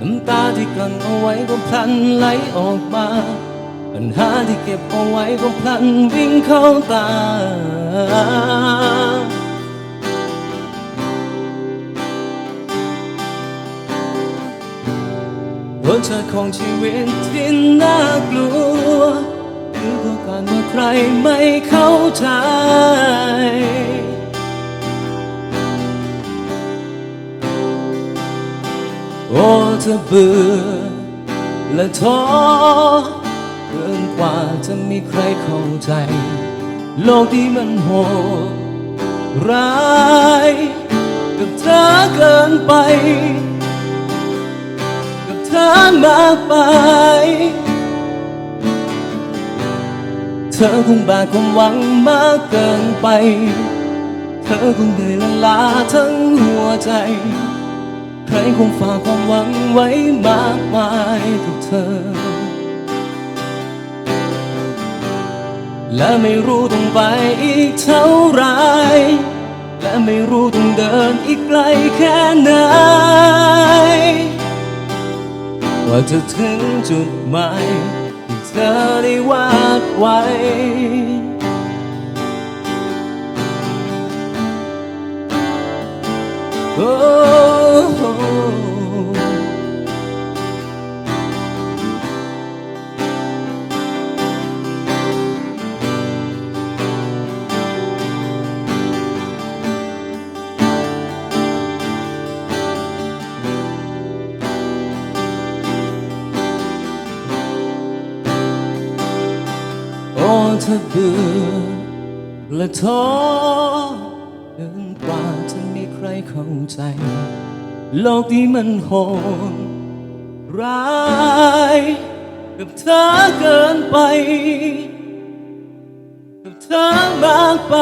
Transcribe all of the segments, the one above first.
น้ำตาที่กลั้นเอาไว้ก็พลันไหลออกมา ปัญหาที่เก็บเอาไว้ก็พลันวิ่งเข้าตา รสชาติของชีวิตที่น่ากลัว คือตัวการว่าใครไม่เข้าใจ โอ้เธอเบื่อและท้อเกินกว่าจะมีใครเข้าใจ โลกที่มันโหดร้ายกับเธอเกินไป กับเธอมากไป เธอคงแบกความหวังมากเกินไป เธอคงเหนื่อยละล้าทั้งหัวใจ ใครคงฝากความหวังไว้มากมายกับเธอ และไม่รู้ต้องไปอีกเท่าไร และไม่รู้ต้องเดินอีกไกลแค่ไหน ว่าจะถึงจุดหมายที่เธอได้วาดไว้โอ้ เธอเบื่อและท้อเกินกว่าจะมีใครเข้าใจ โลกนี้มันโหดร้ายกับเธอเกินไป กับเธอมากไป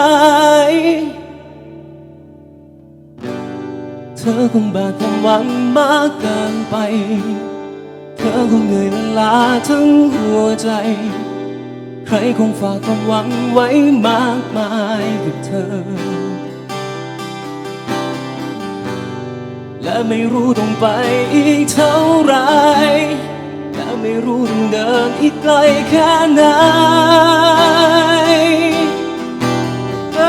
เธอคงแบกความหวังมากเกินไป เธอคงเหนื่อยล้าทั้งหัวใจ ใครคงฝากความหวังไว้มากมายกับเธอ และไม่รู้ต้องไปอีกเท่าไร และไม่รู้ต้องเดินอีกไกลแค่ไหนเอ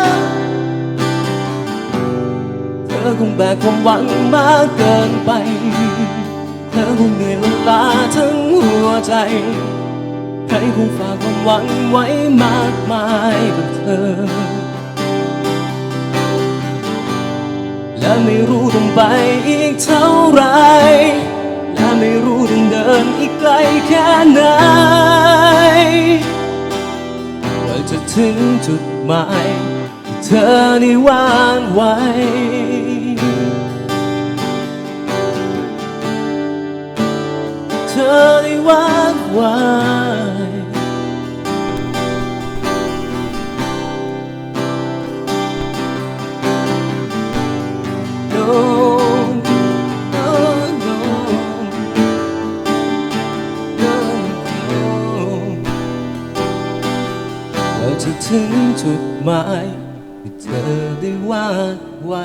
อเธอคงแบกความหวังมากเกินไป เธอคงเหนื่อยละล้าทั้ง ใจ ใครคงฝากความหวังไว้มากมายกับเธอ และไม่รู้ต้องไปอีกเท่าไร และไม่รู้ต้องเดินอีกไกลแค่ไหนว่าจะถึงจุดหมายที่เธอได้วางไว้ อได้วางไว้ No, no, no, no, no เราจะถึงจุดหมายที่เธอได้วาดไว้